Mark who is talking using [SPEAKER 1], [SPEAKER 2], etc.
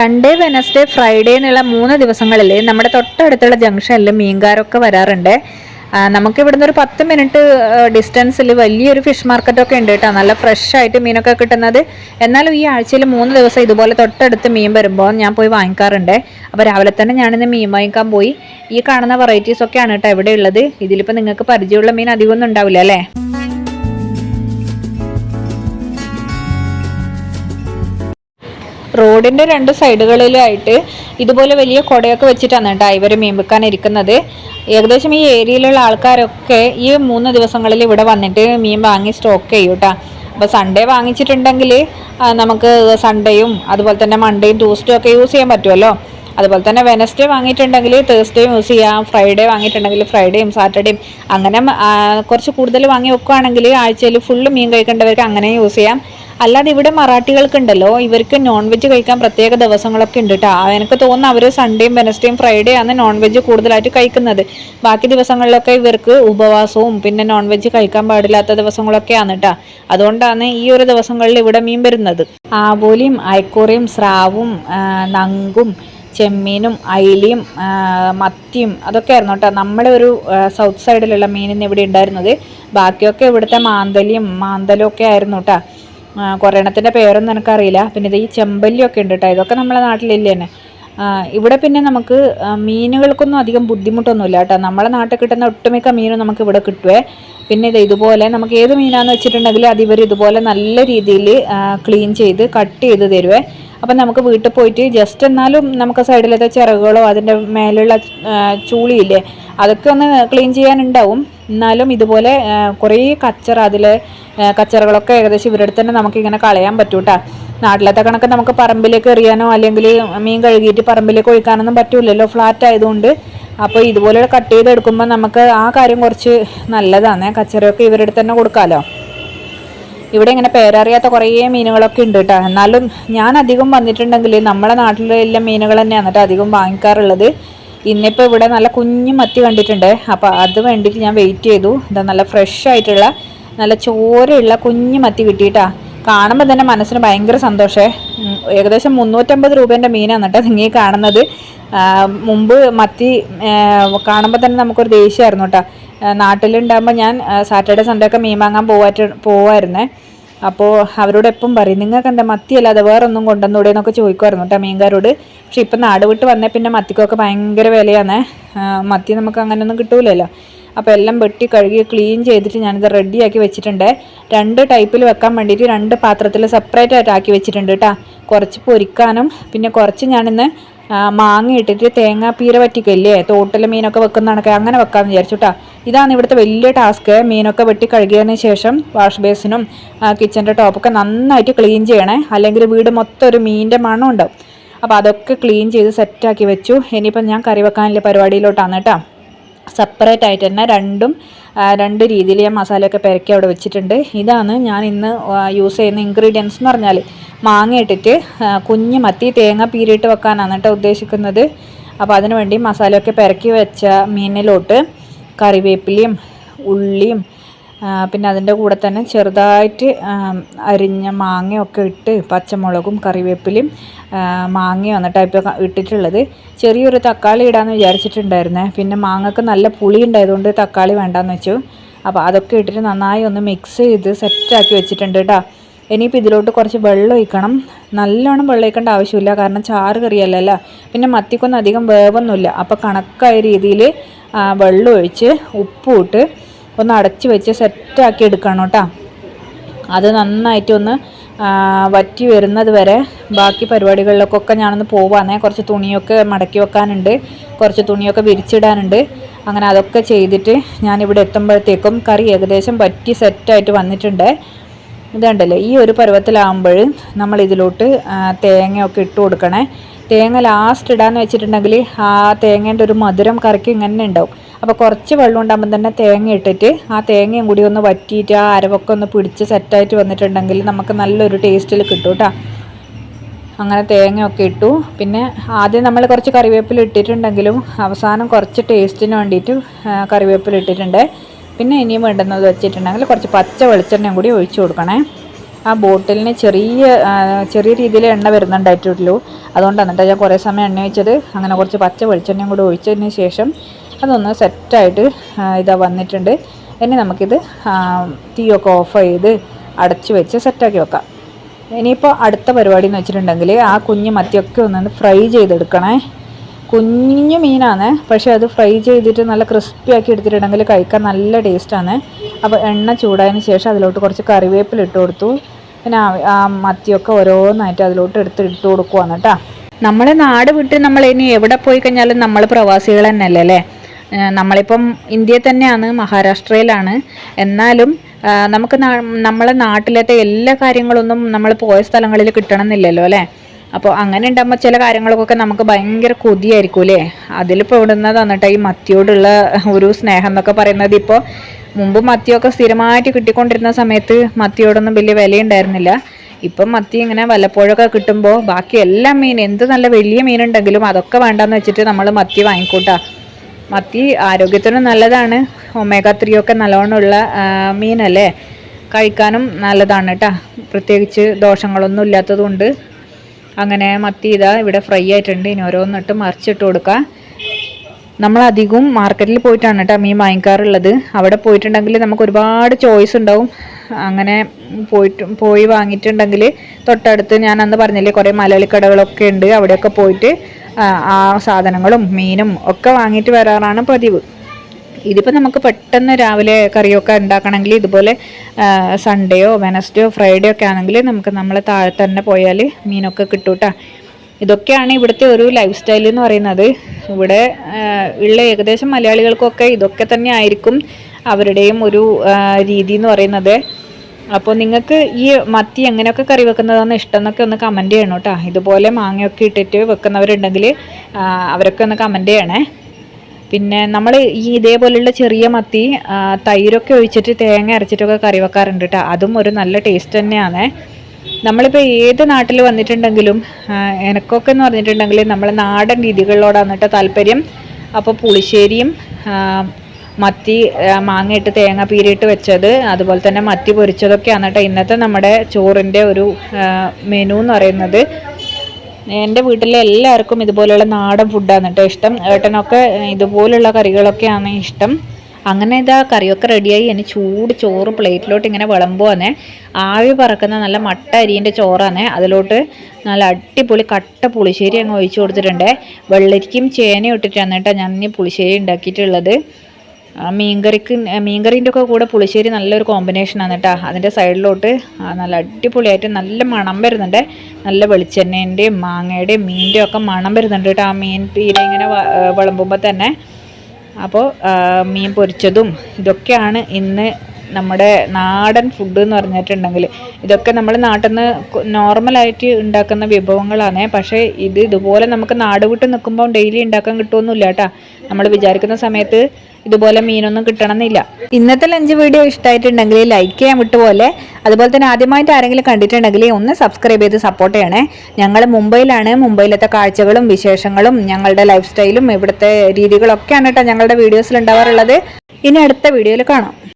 [SPEAKER 1] Sunday Wednesday Friday എന്നുള്ള മൂന്ന് ദിവസങ്ങളിൽ നമ്മുടെ തൊട്ടടുത്തുള്ള ജംഗ്ഷനിൽ മീൻകാരൊക്കെ വരാറുണ്ട്. നമുക്ക് ഇവിടുന്ന് ഒരു പത്ത് മിനിറ്റ് ഡിസ്റ്റൻസിൽ വലിയൊരു ഫിഷ് മാർക്കറ്റൊക്കെ ഉണ്ട് കേട്ടോ. നല്ല ഫ്രഷ് ആയിട്ട് മീനൊക്കെ കിട്ടുന്നത്. എന്നാലും ഈ ആഴ്ചയിൽ മൂന്ന് ദിവസം ഇതുപോലെ തൊട്ടടുത്ത് മീൻ വരുമ്പോൾ ഞാൻ പോയി വാങ്ങിക്കാറുണ്ട്. അപ്പോൾ രാവിലെ തന്നെ ഞാനിന്ന് മീൻ വാങ്ങിക്കാൻ പോയി. ഈ കാണുന്ന വെറൈറ്റീസ് ഒക്കെയാണ് കേട്ടോ ഇവിടെ ഉള്ളത്. ഇതിലിപ്പോൾ നിങ്ങൾക്ക് പരിചയമുള്ള മീൻ അധികമൊന്നും ഉണ്ടാവില്ല അല്ലേ? റോഡിന്റെ രണ്ട് സൈഡുകളിലായിട്ട് ഇതുപോലെ വലിയ കുടയൊക്കെ വെച്ചിട്ടാണ് കേട്ടോ ഇവർ മീൻ വെക്കാൻ ഇരിക്കുന്നത്. ഏകദേശം ഈ ഏരിയയിലുള്ള ആൾക്കാരൊക്കെ ഈ മൂന്ന് ദിവസങ്ങളിൽ ഇവിടെ വന്നിട്ട് മീൻ വാങ്ങി സ്റ്റോക്ക് ചെയ്യും കേട്ടോ. സൺഡേ വാങ്ങിച്ചിട്ടുണ്ടെങ്കിൽ നമുക്ക് സൺഡേയും അതുപോലെ തന്നെ മൺഡേയും ട്യൂസ്ഡേയും ഒക്കെ യൂസ് ചെയ്യാൻ പറ്റുമല്ലോ. അതുപോലെ തന്നെ വെനസ്ഡേ വാങ്ങിയിട്ടുണ്ടെങ്കിൽ തേഴ്സ്ഡേയും യൂസ് ചെയ്യാം. ഫ്രൈഡേ വാങ്ങിയിട്ടുണ്ടെങ്കിൽ ഫ്രൈഡേയും സാറ്റർഡേയും അങ്ങനെ കുറച്ച് കൂടുതൽ വാങ്ങി വെക്കുകയാണെങ്കിൽ ആഴ്ചയിൽ ഫുള്ള് മീൻ കഴിക്കേണ്ടവർക്ക് അങ്ങനെ യൂസ് ചെയ്യാം. അല്ലാതെ ഇവിടെ മറാഠികൾക്കുണ്ടല്ലോ. ഇവർക്ക് നോൺ വെജ് കഴിക്കാൻ പ്രത്യേക ദിവസങ്ങളൊക്കെ ഉണ്ട് കേട്ടോ എനിക്ക് തോന്നുന്നു അവർ സൺഡേയും വെനസ്ഡേയും ഫ്രൈഡേ ആണ് നോൺ വെജ് കൂടുതലായിട്ട് കഴിക്കുന്നത്. ബാക്കി ദിവസങ്ങളിലൊക്കെ ഇവർക്ക് ഉപവാസവും പിന്നെ നോൺ വെജ് കഴിക്കാൻ പാടില്ലാത്ത ദിവസങ്ങളൊക്കെയാണ് കേട്ടോ അതുകൊണ്ടാണ് ഈ ഒരു ദിവസങ്ങളിൽ ഇവിടെ മീൻ വരുന്നത്. ആവോലിയും ഐക്കോറിയും സ്രാവും നങ്കും ചെമ്മീനും അയിലയും മത്തിയും അതൊക്കെ ആയിരുന്നു കേട്ടോ നമ്മുടെ ഒരു സൗത്ത് സൈഡിലുള്ള മീനിന്ന് ഇവിടെ ഉണ്ടായിരുന്നത്. ബാക്കിയൊക്കെ ഇവിടുത്തെ മാന്തലിയും മാന്തലും ഒക്കെ ആയിരുന്നു കേട്ടോ കുറേ എണ്ണത്തിന്റെ പേരൊന്നും എനിക്കറിയില്ല. പിന്നെ ഇത് ഈ ചെമ്പല്ലിയൊക്കെ ഉണ്ട് കേട്ടോ ഇതൊക്കെ നമ്മളെ നാട്ടിലില്ല തന്നെ ഇവിടെ പിന്നെ നമുക്ക് മീനുകൾക്കൊന്നും അധികം ബുദ്ധിമുട്ടൊന്നുമില്ല കേട്ടോ നമ്മളെ നാട്ടിൽ കിട്ടുന്ന ഒട്ടുമിക്ക മീനും നമുക്ക് ഇവിടെ കിട്ടുവേ. പിന്നെ ഇത് ഇതുപോലെ നമുക്ക് ഏത് മീനാന്ന് വെച്ചിട്ടുണ്ടെങ്കിൽ അത് ഇവർ ഇതുപോലെ നല്ല രീതിയിൽ ക്ലീൻ ചെയ്ത് കട്ട് ചെയ്ത് തരുവേ. അപ്പം നമുക്ക് വീട്ടിൽ പോയിട്ട് ജസ്റ്റ് എന്നാലും നമുക്ക് സൈഡിലത്തെ ചിറകുകളോ അതിന്റെ മേലുള്ള ചൂളിയില്ലേ അതൊക്കെ ഒന്ന് ക്ലീൻ ചെയ്യാനുണ്ടാവും. എന്നാലും ഇതുപോലെ കുറേ കച്ചറ അതിൽ കച്ചറകളൊക്കെ ഏകദേശം ഇവരുടെ തന്നെ നമുക്കിങ്ങനെ കളയാൻ പറ്റൂട്ടാ. നാട്ടിലത്തെ കണക്ക് നമുക്ക് പറമ്പിലേക്ക് എറിയാനോ അല്ലെങ്കിൽ മീൻ കഴുകിയിട്ട് പറമ്പിലേക്ക് ഒഴിക്കാനൊന്നും പറ്റൂലല്ലോ ഫ്ലാറ്റ് ആയതുകൊണ്ട് അപ്പോൾ ഇതുപോലെ കട്ട് ചെയ്തെടുക്കുമ്പോൾ നമുക്ക് ആ കാര്യം കുറച്ച് നല്ലതാണ് കച്ചറയൊക്കെ ഇവരുടെ തന്നെ കൊടുക്കാമല്ലോ ഇവിടെ ഇങ്ങനെ പേരറിയാത്ത കുറേ മീനുകളൊക്കെ ഉണ്ട് കേട്ടോ എന്നാലും ഞാൻ അധികം വന്നിട്ടുണ്ടെങ്കിൽ നമ്മുടെ നാട്ടിലുള്ള മീനുകൾ തന്നെയാണ് കേട്ടോ അധികം വാങ്ങിക്കാറുള്ളത്. ഇന്നിപ്പോൾ ഇവിടെ നല്ല കുഞ്ഞു മത്തി കണ്ടിട്ടുണ്ട്. അപ്പോൾ അത് വേണ്ടിയിട്ട് ഞാൻ വെയിറ്റ് ചെയ്തു. ഇതാ നല്ല ഫ്രഷ് ആയിട്ടുള്ള നല്ല ചോരയുള്ള കുഞ്ഞു മത്തി കിട്ടിയിട്ടാ. കാണുമ്പോൾ തന്നെ മനസ്സിന് ഭയങ്കര സന്തോഷേ. ഏകദേശം മുന്നൂറ്റമ്പത് രൂപേന്റെ മീനാണ് കേട്ടോ നിങ്ങൾ കാണുന്നത് മുമ്പ് മത്തി കാണുമ്പോൾ തന്നെ നമുക്കൊരു ദേഷ്യമായിരുന്നു കേട്ടോ നാട്ടിലുണ്ടാകുമ്പോൾ ഞാൻ സാറ്റർഡേ സൺഡേ ഒക്കെ മീൻ വാങ്ങാൻ പോവാറ്റ് പോവായിരുന്നേ. അപ്പോൾ അവരോട് എപ്പം പറയും നിങ്ങൾക്ക് എന്താ മത്തി അല്ലാതെ വേറെ ഒന്നും കൊണ്ടുവന്നൂടെ എന്നൊക്കെ ചോദിക്കുമായിരുന്നു കേട്ടോ മീൻകാരോട്. പക്ഷെ ഇപ്പം നാട് വിട്ട് വന്നേ പിന്നെ മത്തിക്കൊക്കെ ഭയങ്കര വിലയാണേ മത്തി നമുക്ക് അങ്ങനെയൊന്നും കിട്ടൂലല്ലോ. അപ്പോൾ എല്ലാം വെട്ടി കഴുകി ക്ലീൻ ചെയ്തിട്ട് ഞാനിത് റെഡിയാക്കി വെച്ചിട്ടുണ്ട്. രണ്ട് ടൈപ്പിൽ വെക്കാൻ വേണ്ടിയിട്ട് രണ്ട് പാത്രത്തിൽ സെപ്പറേറ്റ് ആയിട്ട് ആക്കി വെച്ചിട്ടുണ്ട് കേട്ടോ കുറച്ച് പൊരിക്കാനും പിന്നെ കുറച്ച് ഞാനിന്ന് മാങ്ങ ഇട്ടിട്ട് തേങ്ങാപ്പീര പറ്റിക്കല്ലേ തോട്ടിലെ മീനൊക്കെ വെക്കുന്ന കണക്കെ അങ്ങനെ വെക്കാമെന്ന് വിചാരിച്ചു കേട്ടോ ഇതാണ് ഇവിടുത്തെ വലിയ ടാസ്ക് മീനൊക്കെ വെട്ടി കഴുകിയതിന് ശേഷം വാഷ് ബേസിനും കിച്ചന്റെ ടോപ്പൊക്കെ നന്നായിട്ട് ക്ലീൻ ചെയ്യണേ. അല്ലെങ്കിൽ വീട് മൊത്തം ഒരു മീനിന്റെ മണം ഉണ്ടാവും അപ്പോൾ അതൊക്കെ ക്ലീൻ ചെയ്ത് സെറ്റാക്കി വെച്ചു. ഇനിയിപ്പം ഞാൻ കറി വെക്കാനുള്ള പരിപാടിയിലോട്ടാണ് കേട്ടോ സെപ്പറേറ്റ് ആയിട്ട് തന്നെ രണ്ടും രണ്ട് രീതിയിൽ ഞാൻ മസാലയൊക്കെ പെരക്കി അവിടെ വെച്ചിട്ടുണ്ട്. ഇതാണ് ഞാൻ ഇന്ന് യൂസ് ചെയ്യുന്ന ഇൻഗ്രീഡിയൻസ് എന്ന് പറഞ്ഞാൽ മാങ്ങ ഇട്ടിട്ട് കുഞ്ഞ് മത്തി തേങ്ങ പീരിയിട്ട് വെക്കാനാണ് കേട്ടോ ഉദ്ദേശിക്കുന്നത്. അപ്പോൾ അതിനുവേണ്ടി മസാലയൊക്കെ പെരക്കി വെച്ച മീനിലോട്ട് കറിവേപ്പിലയും ഉള്ളിയും പിന്നെ അതിന്റെ കൂടെ തന്നെ ചെറുതായിട്ട് അരിഞ്ഞ മാങ്ങയൊക്കെ ഇട്ട് പച്ചമുളകും കറിവേപ്പിലയും മാങ്ങയും എന്നിട്ട് ഇപ്പോൾ ഇട്ടിട്ടുള്ളത്. ചെറിയൊരു തക്കാളി ഇടാമെന്ന് വിചാരിച്ചിട്ടുണ്ടായിരുന്നേ. പിന്നെ മാങ്ങക്ക് നല്ല പുളി ഉണ്ടായതുകൊണ്ട് തക്കാളി വേണ്ടാന്ന് വെച്ചു. അപ്പോൾ അതൊക്കെ ഇട്ടിട്ട് നന്നായി ഒന്ന് മിക്സ് ചെയ്ത് സെറ്റാക്കി വെച്ചിട്ടുണ്ട് കേട്ടോ ഇനിയിപ്പോൾ ഇതിലോട്ട് കുറച്ച് വെള്ളം ഒഴിക്കണം. നല്ലോണം വെള്ളം ഒഴിക്കേണ്ട ആവശ്യമില്ല. കാരണം ചാറ് കറിയല്ലല്ലോ പിന്നെ മത്തിക്കൊന്നും അധികം വേവൊന്നുമില്ല. അപ്പോൾ കണക്കായ രീതിയിൽ വെള്ളം ഒഴിച്ച് ഉപ്പും ഇട്ട് ഒന്ന് അടച്ചു വെച്ച് സെറ്റാക്കി എടുക്കണം കേട്ടോ. അത് നന്നായിട്ട് ഒന്ന് വറ്റി വരുന്നത് വരെ ബാക്കി പരിപാടികളിലൊക്കെ ഞാനൊന്ന് പോവാന്നേ. കുറച്ച് തുണിയൊക്കെ മടക്കി വെക്കാനുണ്ട്. കുറച്ച് തുണിയൊക്കെ വിരിച്ചിടാനുണ്ട്. അങ്ങനെ അതൊക്കെ ചെയ്തിട്ട് ഞാനിവിടെ എത്തുമ്പോഴത്തേക്കും കറി ഏകദേശം വറ്റി സെറ്റായിട്ട് വന്നിട്ടുണ്ട്. ഇതുണ്ടല്ലോ ഈ ഒരു പരുവത്തിലാകുമ്പോൾ നമ്മൾ ഇതിലോട്ട് തേങ്ങയൊക്കെ ഇട്ട് കൊടുക്കണേ. തേങ്ങ ലാസ്റ്റ് ഇടാന്ന് വെച്ചിട്ടുണ്ടെങ്കിൽ ആ തേങ്ങേന്റെ ഒരു മധുരം കറിക്ക് ഇങ്ങനെ ഉണ്ടാവും. അപ്പോൾ കുറച്ച് വെള്ളം ഉണ്ടാകുമ്പോൾ തന്നെ തേങ്ങ ഇട്ടിട്ട് ആ തേങ്ങയും കൂടി ഒന്ന് വറ്റിയിട്ട് ആ അരവൊക്കെ ഒന്ന് പിടിച്ച് സെറ്റായിട്ട് വന്നിട്ടുണ്ടെങ്കിൽ നമുക്ക് നല്ലൊരു ടേസ്റ്റിൽ കിട്ടും കേട്ടോ അങ്ങനെ തേങ്ങയൊക്കെ ഇട്ടു. പിന്നെ ആദ്യം നമ്മൾ കുറച്ച് കറിവേപ്പില ഇട്ടിട്ടുണ്ടെങ്കിലും അവസാനം കുറച്ച് ടേസ്റ്റിന് വേണ്ടിയിട്ട് കറിവേപ്പില ഇട്ടിട്ടുണ്ട്. പിന്നെ ഇനിയും വേണ്ടുന്നത് വെച്ചിട്ടുണ്ടെങ്കിൽ കുറച്ച് പച്ച വെളിച്ചെണ്ണയും കൂടി ഒഴിച്ചു കൊടുക്കണേ. ആ ബോട്ടിലിന് ചെറിയ ചെറിയ രീതിയിൽ എണ്ണ വരുന്നുണ്ടായിട്ടുള്ളൂ. അതുകൊണ്ടാണ് കേട്ടോ ഞാൻ കുറേ സമയം എണ്ണ ഒഴിച്ചത്. അങ്ങനെ കുറച്ച് പച്ച വെളിച്ചെണ്ണയും കൂടി ഒഴിച്ചതിന് ശേഷം അതൊന്ന് സെറ്റായിട്ട് ഇതാ വന്നിട്ടുണ്ട്. ഇനി നമുക്കിത് തീയൊക്കെ ഓഫ് ചെയ്ത് അടച്ച് വെച്ച് സെറ്റാക്കി വെക്കാം. ഇനിയിപ്പോൾ അടുത്ത പരിപാടി എന്ന് വെച്ചിട്ടുണ്ടെങ്കിൽ ആ കുഞ്ഞ് മത്തിയൊക്കെ ഒന്ന് ഫ്രൈ ചെയ്തെടുക്കണേ. കുഞ്ഞു മീനാണ് പക്ഷേ അത് ഫ്രൈ ചെയ്തിട്ട് നല്ല ക്രിസ്പി ആക്കി എടുത്തിട്ടുണ്ടെങ്കിൽ കഴിക്കാൻ നല്ല ടേസ്റ്റാണ്. അപ്പോൾ എണ്ണ ചൂടായതിന് ശേഷം അതിലോട്ട് കുറച്ച് കറിവേപ്പില ഇട്ട് കൊടുത്തു. പിന്നെ ആ- മത്തിയൊക്കെ ഓരോന്നായിട്ട് അതിലോട്ട് എടുത്ത് ഇട്ട് കൊടുക്കുവാണ് കേട്ടോ. നമ്മളെ നാട് വിട്ട് നമ്മൾ ഇനി എവിടെ പോയി കഴിഞ്ഞാലും നമ്മൾ പ്രവാസികൾ തന്നെയല്ലേ അല്ലേ? നമ്മളിപ്പം ഇന്ത്യയിൽ തന്നെയാണ് മഹാരാഷ്ട്രയിലാണ്. എന്നാലും നമുക്ക് നമ്മളെ നാട്ടിലത്തെ എല്ലാ കാര്യങ്ങളൊന്നും നമ്മൾ പോയ സ്ഥലങ്ങളിൽ കിട്ടണമെന്നില്ലല്ലോ അല്ലേ? അപ്പോൾ അങ്ങനെ ഉണ്ടാകുമ്പോൾ ചില കാര്യങ്ങൾക്കൊക്കെ നമുക്ക് ഭയങ്കര കൊതിയായിരിക്കും അല്ലേ? അതിലിപ്പോൾ ഇവിടുന്ന് തന്നിട്ട് ഈ മത്തിയോടുള്ള ഒരു സ്നേഹം എന്നൊക്കെ പറയുന്നത് ഇപ്പോൾ മുമ്പ് മത്തിയൊക്കെ സ്ഥിരമായിട്ട് കിട്ടിക്കൊണ്ടിരുന്ന സമയത്ത് മത്തിയോടൊന്നും വലിയ വിലയുണ്ടായിരുന്നില്ല. ഇപ്പം മത്തി ഇങ്ങനെ വല്ലപ്പോഴൊക്കെ കിട്ടുമ്പോൾ ബാക്കി എല്ലാ മീൻ എന്ത് നല്ല വലിയ മീനുണ്ടെങ്കിലും അതൊക്കെ വേണ്ടാന്ന് വെച്ചിട്ട് നമ്മൾ മത്തി വാങ്ങിക്കൂട്ടാ. മത്തി ആരോഗ്യത്തിനും നല്ലതാണ്. ഒമേഗ ത്രീ ഒക്കെ നല്ലോണമുള്ള മീനല്ലേ? കഴിക്കാനും നല്ലതാണ് കേട്ടോ പ്രത്യേകിച്ച് ദോഷങ്ങളൊന്നും ഇല്ലാത്തതുകൊണ്ട്. അങ്ങനെ മത്തി ഇതാ ഇവിടെ ഫ്രൈ ആയിട്ടുണ്ട്. ഇനി ഓരോന്നിട്ട് മറിച്ചിട്ട് കൊടുക്കുക നമ്മൾ അധികവും മാർക്കറ്റിൽ പോയിട്ടാണ് കേട്ടോ മീൻ വാങ്ങിക്കാറുള്ളത്. അവിടെ പോയിട്ടുണ്ടെങ്കിൽ നമുക്ക് ഒരുപാട് ചോയ്സ് ഉണ്ടാവും. അങ്ങനെ പോയിട്ട് പോയി വാങ്ങിയിട്ടുണ്ടെങ്കിൽ തൊട്ടടുത്ത് ഞാൻ അന്ന് പറഞ്ഞില്ലേ കുറേ മലയാളി കടകളൊക്കെ ഉണ്ട്. അവിടെയൊക്കെ പോയിട്ട് ആ, സാധനങ്ങളും മീനും ഒക്കെ വാങ്ങിയിട്ട് വരാറാണ് പതിവ്. ഇതിപ്പോൾ നമുക്ക് പെട്ടെന്ന് രാവിലെ കറിയൊക്കെ ഉണ്ടാക്കണമെങ്കിൽ ഇതുപോലെ സൺഡേയോ വെനസ്ഡേയോ ഫ്രൈഡേ ഒക്കെ ആണെങ്കിൽ നമുക്ക് നമ്മളെ താഴെ തന്നെ പോയാൽ മീനൊക്കെ കിട്ടൂട്ടാ. ഇതൊക്കെയാണ് ഇവിടുത്തെ ഒരു ലൈഫ് സ്റ്റൈൽ എന്ന് പറയുന്നത്. ഇവിടെ ഉള്ള ഏകദേശം മലയാളികൾക്കൊക്കെ ഇതൊക്കെ തന്നെ ആയിരിക്കും അവരുടെയും ഒരു രീതി എന്ന് പറയുന്നത്. അപ്പോൾ നിങ്ങൾക്ക് ഈ മത്തി എങ്ങനെയൊക്കെ കറി വെക്കുന്നതാണ് ഇഷ്ടം എന്നൊക്കെ ഒന്ന് കമന്റ് ചെയ്യണം കേട്ടോ. ഇതുപോലെ മാങ്ങയൊക്കെ ഇട്ടിട്ട് വെക്കുന്നവരുണ്ടെങ്കിൽ അവരൊക്കെ ഒന്ന് കമന്റ് ചെയ്യണേ. പിന്നെ നമ്മൾ ഈ ഇതേപോലെയുള്ള ചെറിയ മത്തി തൈരൊക്കെ ഒഴിച്ചിട്ട് തേങ്ങ അരച്ചിട്ടൊക്കെ കറി വെക്കാറുണ്ട് കേട്ടോ. അതും ഒരു നല്ല ടേസ്റ്റ് തന്നെയാണ്. നമ്മളിപ്പോൾ ഏത് നാട്ടിൽ വന്നിട്ടുണ്ടെങ്കിലും എനക്കൊക്കെ എന്ന് പറഞ്ഞിട്ടുണ്ടെങ്കിൽ നമ്മൾ നാടൻ രീതികളിലോടാണ് കേട്ടോ താല്പര്യം. അപ്പോൾ പുളിശ്ശേരിയും മത്തി മാങ്ങയിട്ട് തേങ്ങ പീരിയിട്ട് വെച്ചത് അതുപോലെ തന്നെ മത്തി പൊരിച്ചതൊക്കെയാണ് കേട്ടോ ഇന്നത്തെ നമ്മുടെ ചോറിന്റെ ഒരു മെനു എന്ന് പറയുന്നത്. എന്റെ വീട്ടിലെ എല്ലാവർക്കും ഇതുപോലെയുള്ള നാടൻ ഫുഡാണ് കേട്ടോ ഇഷ്ടം. ഏട്ടനൊക്കെ ഇതുപോലുള്ള കറികളൊക്കെയാണ് ഇഷ്ടം. അങ്ങനെ ഇതാ കറിയൊക്കെ റെഡിയായി. ഇനി ചൂട് ചോറ് പ്ലേറ്റിലോട്ട് ഇങ്ങനെ വിളമ്പുവാണ് ആവി പറക്കുന്ന നല്ല മട്ട അരിന്റെ ചോറാണേ അതിലോട്ട് നല്ല അടിപൊളി കട്ട പുളിശ്ശേരി അങ്ങ് ഒഴിച്ചു കൊടുത്തിട്ടുണ്ട്. വെള്ളരിക്കും ചേനയും ഇട്ടിട്ടാണ് കേട്ടോ ഞാൻ ഇനി പുളിശ്ശേരി ഉണ്ടാക്കിയിട്ടുള്ളത്. മീൻകറിക്ക് മീൻകറീന്റെ ഒക്കെ കൂടെ പുളിശ്ശേരി നല്ലൊരു കോമ്പിനേഷനാണ് കേട്ടോ. അതിന്റെ സൈഡിലോട്ട് നല്ല അടിപൊളിയായിട്ട് നല്ല മണം വരുന്നുണ്ട്. നല്ല വെളിച്ചെണ്ണേന്റെയും മാങ്ങയുടെയും മീനിന്റെയും ഒക്കെ മണം വരുന്നുണ്ട് കേട്ടോ ആ മീൻ പീര ഇങ്ങനെ വിളമ്പുമ്പോൾ തന്നെ. അപ്പോൾ മീൻ പൊരിച്ചതും ഇതൊക്കെയാണ് ഇന്ന് നമ്മുടെ നാടൻ ഫുഡ് എന്ന് പറഞ്ഞിട്ടുണ്ടെങ്കിൽ. ഇതൊക്കെ നമ്മൾ നാട്ടിൽ നിന്ന് നോർമലായിട്ട് ഉണ്ടാക്കുന്ന വിഭവങ്ങളാണ്. പക്ഷേ ഇത് ഇതുപോലെ നമുക്ക് നാട് വിട്ട് നിൽക്കുമ്പോൾ ഡെയിലി ഉണ്ടാക്കാൻ കിട്ടുമൊന്നുമില്ല കേട്ടോ. നമ്മൾ വിചാരിക്കുന്ന സമയത്ത് ഇതുപോലെ മീനൊന്നും കിട്ടണമെന്നില്ല. ഇന്നത്തെ ലഞ്ച് വീഡിയോ ഇഷ്ടമായിട്ടുണ്ടെങ്കിൽ ലൈക്ക് ചെയ്യാൻ വിട്ടുപോലെ അതുപോലെ തന്നെ ആദ്യമായിട്ട് ആരെങ്കിലും കണ്ടിട്ടുണ്ടെങ്കിൽ ഒന്ന് സബ്സ്ക്രൈബ് ചെയ്ത് സപ്പോർട്ട് ചെയ്യണേ. ഞങ്ങൾ മുംബൈയിലാണ്. മുംബൈയിലത്തെ കാഴ്ചകളും വിശേഷങ്ങളും ഞങ്ങളുടെ ലൈഫ് സ്റ്റൈലും ഇവിടുത്തെ രീതികളൊക്കെയാണ് കേട്ടോ ഞങ്ങളുടെ വീഡിയോസിൽ ഉണ്ടാവാറുള്ളത്. ഇനി അടുത്ത വീഡിയോയിൽ കാണാം.